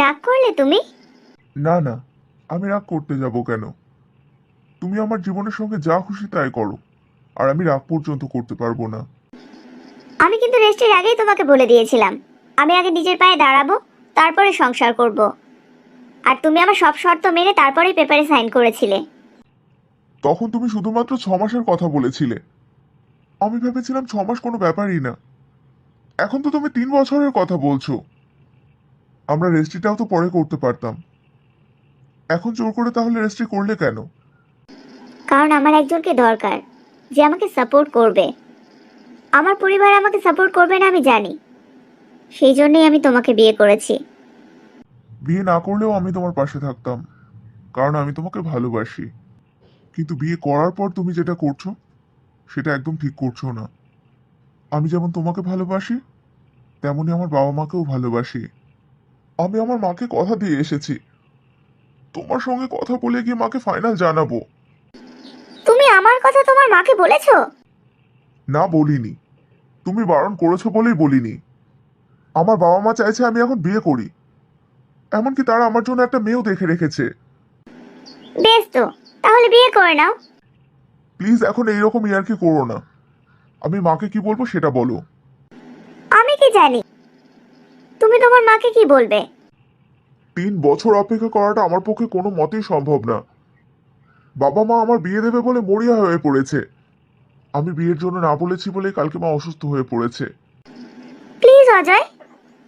রাগ করলে তুমি? না না আমি রাগ করতে যাব কেন? তুমি আমার জীবনের সঙ্গে যা খুশি তাই করো আর আমি রাগ পর্যন্ত করতে পারব না। আমি কিন্তু রেস্টের আগেই তোমাকে বলে দিয়েছিলাম আমি আগে নিজের পায়ে দাঁড়াবো তারপরে সংসার করব। আর তুমি আমার সব শর্ত মেনে তারপরেই পেপারে সাইন করেছিলে। তখন তুমি শুধুমাত্র ছ মাসের কথা বলেছিলে। আমি ভেবেছিলাম ছ মাস কোনো ব্যাপারই না। এখন তো তুমি তিন বছরের কথা বলছো। আমরা রেজিস্ট্রিটাও তো পরে করতে পারতাম। এখন জোর করে তাহলে রেজিস্ট্রি করলে কেন? কারণ আমার একজনকে দরকার যে আমাকে সাপোর্ট করবে। আমার পরিবার আমাকে সাপোর্ট করবে না আমি জানি। সেই জন্যই আমি তোমাকে বিয়ে করেছি। বিয়ে না করলেও আমি তোমার পাশে থাকতাম কারণ আমি তোমাকে ভালোবাসি। কিন্তু বিয়ে করার পর তুমি যেটা করছ সেটা একদম ঠিক করছ না। আমি যেমন তোমাকে ভালোবাসি তেমনি আমার বাবা মাকেও ভালোবাসি। আমি আমার মাকে কথা দিয়ে এসেছি। তোমার সঙ্গে কথা বলে গিয়ে মাকে ফাইনাল জানাব। তুমি আমার কথা তোমার মাকে বলেছ? না বলিনি। তুমি বারণ করেছ বলেই বলিনি। আমার বাবা মা চাইছে আমি এখন বিয়ে করি। এমনকি তারা আমার জন্য একটা মেয়েও দেখে রেখেছে। বেশ তো তাহলে বিয়ে করে নাও। প্লিজ এখন এইরকম ইয়ার্কি করো না। আমি মাকে কি বলব সেটা বলো। আমি কি জানি? তুমি তোমার মাকে কি বলবে? তিন বছর অপেক্ষা করাটা আমার পক্ষে কোনো মতেই সম্ভব না। বাবা মা আমার বিয়ে দেবে বলে মরিয়া হয়ে পড়েছে। আমি বিয়ের জন্য না বলেছি বলে কালকে মা অসুস্থ হয়ে পড়েছে। প্লিজ অজয়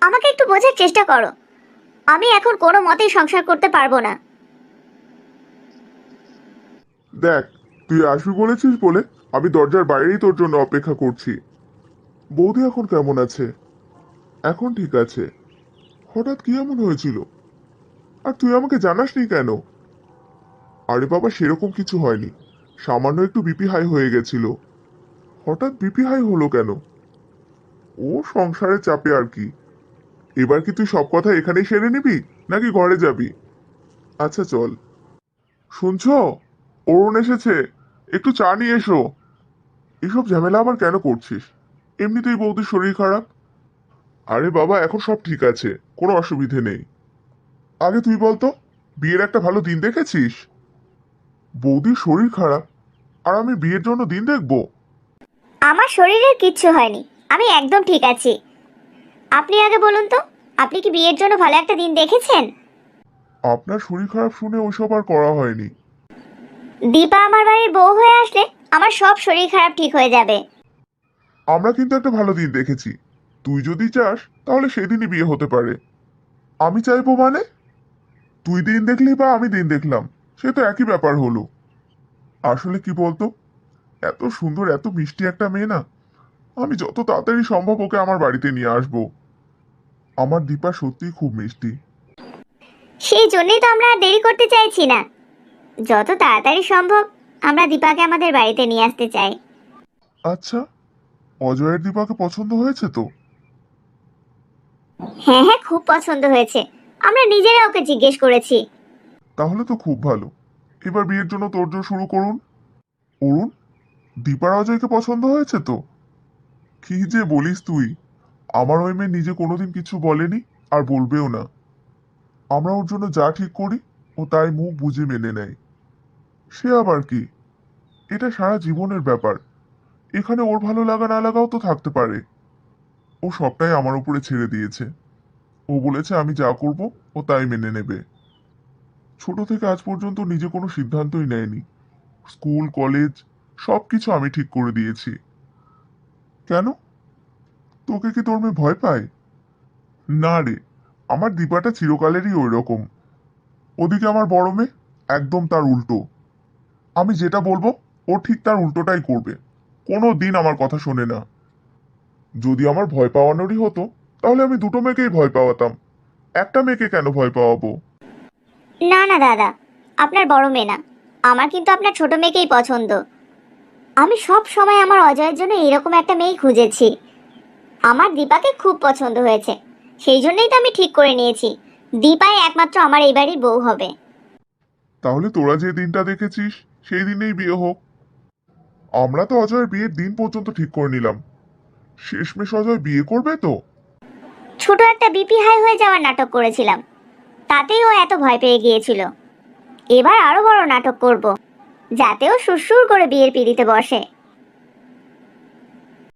আমাকে একটু বোঝার চেষ্টা করো। আমি এখন কোনো মতেই সংসার করতে পারব না। দেখ তুই আসবি বলেছিস বলে আমি দরজার বাইরেই তোর জন্য অপেক্ষা করছি। বৌদি এখন কেমন আছে? এখন ঠিক আছে। হঠাৎ কি এমন হয়েছিল? আর তুই আমাকে জানাসনি কেন? আরে বাবা, সেরকম কিছু হয়নি। সামান্য একটু বিপি হাই হয়ে গেছিল। হঠাৎ বিপি হাই হলো কেন? ও সংসারে চাপে আর কি। এবার কি তুই সব কথা এখানেই সেরে নিবি, নাকি ঘরে যাবি? আচ্ছা চল। শুনছ? অরুণ এসেছে। একটু চা নিয়ে এসো। এসব ঝামেলা আবার কেন করছিস? এমনিতেই বৌদির শরীর খারাপ। আরে বাবা এখন সব ঠিক আছে। কোনো অসুবিধে নেই। আগে তুই বলতো বিয়ের একটা ভালো দিন দেখেছিস? বৌদির শরীর খারাপ আর আমি বিয়ের জন্য দিন দেখব? আমার শরীরের কিচ্ছু হয়নি আমি একদম ঠিক আছি। আপনি আগে বলুন তো আপনি কি বিয়ের জন্য ভালো একটা দিন দেখেছেন? আপনার শরীর খারাপ শুনে ওইসব আর করা হয়নি। দীপা আমার বাড়ির বউ হয়ে আসলে আমার সব শরীর খারাপ ঠিক হয়ে যাবে। আমরা কিন্তু একটা ভালো দিন দেখেছি। তুই যদি চাস তাহলে সেদিনই বিয়ে হতে পারে। আমি চাইব মানে? তুই দিন দেখলি বা আমি দিন দেখলাম সে তো একই ব্যাপার হলো। আসলে কি বলতো? এত সুন্দর এত মিষ্টি একটা মেয়ে না। আমি যত তাড়াতাড়ি সম্ভব ওকে আমার বাড়িতে নিয়ে আসব। আমার দীপা সত্যিই খুব মিষ্টি। সেই জন্যই তো আমরা আর দেরি করতে চাইছি না। যত তাড়াতাড়ি সম্ভব আমরা দীপাকে আমাদের বাড়িতে নিয়ে আসতে চাই। আচ্ছা অজয়ের দীপাকে পছন্দ হয়েছে তো? হ্যাঁ হ্যাঁ খুব পছন্দ হয়েছে। আমরা নিজেরা ওকে জিজ্ঞেস করেছি। তাহলে তো খুব ভালো। এবার বিয়ের জন্য তোড়জোড় শুরু করুন। অরুণ দীপার অজয়কে পছন্দ হয়েছে তো? কি যে বলিস তুই। আমার ওই মেয়ে নিজে কোনোদিন কিছু বলেনি আর বলবেও না। আমরা ওর জন্য যা ঠিক করি, ও তাই মুখ বুঝে মেনে নেয়। সে আবার কি? এটা সারা জীবনের ব্যাপার। এখানে ওর ভালো লাগা না লাগাও তো থাকতে পারে। ও সবটাই আমার উপরে ছেড়ে দিয়েছে। ও বলেছে, আমি যা করব, ও তাই মেনে নেবে। ছোট থেকে আজ পর্যন্ত নিজে কোনো সিদ্ধান্তই নেয়নি। স্কুল, কলেজ সব কিছু আমি ঠিক করে দিয়েছি। কেন? তোকে কি তোর মেয়ে ভয় পায়? না রে, আমার দীপাটা চিরকালেরই ওই রকম। ওদিকে আমার বড় মেয়ে একদম তার উল্টো। আমি যেটা বলব, ও ঠিক তার উল্টোটাই করবে। কোনো দিন আমার কথা শোনে না। যদি আমার ভয় পাওয়ানোরই হতো তাহলে আমি দুটো মেয়েকেই ভয় পাওয়াতাম। একটা মেয়েকে কেন ভয় পাওয়াবো? না না দাদা আপনার বড় মেয়ে না। আমার কিন্তু আপনার ছোট মেয়েকেই পছন্দ। আমি সব সময় আমার অজয়ের জন্য এরকম একটা মেয়েই খুঁজেছি। আমার দীপাকে খুব পছন্দ হয়েছে। সেই জন্যই তো আমি ঠিক করে নিয়েছি। দীপাই একমাত্র আমার এই বাড়ির বউ হবে। তাহলে তোরা যে দিনটা দেখেছিস সেই দিনেই বিয়ে হোক। আমরা তো অজয়ের বিয়ের দিন পর্যন্ত ঠিক করে নিলাম। শেষমেশ অজয় বিয়ে করবে তো? ছোট একটা বিপি হাই হয়ে যাওয়ার নাটক করেছিলাম। তাতেই ও এত ভয় পেয়ে গিয়েছিল। এবার আরও বড় নাটক করব, যাতে ও সুরসুর করে বিয়ের পিড়িতে বসে।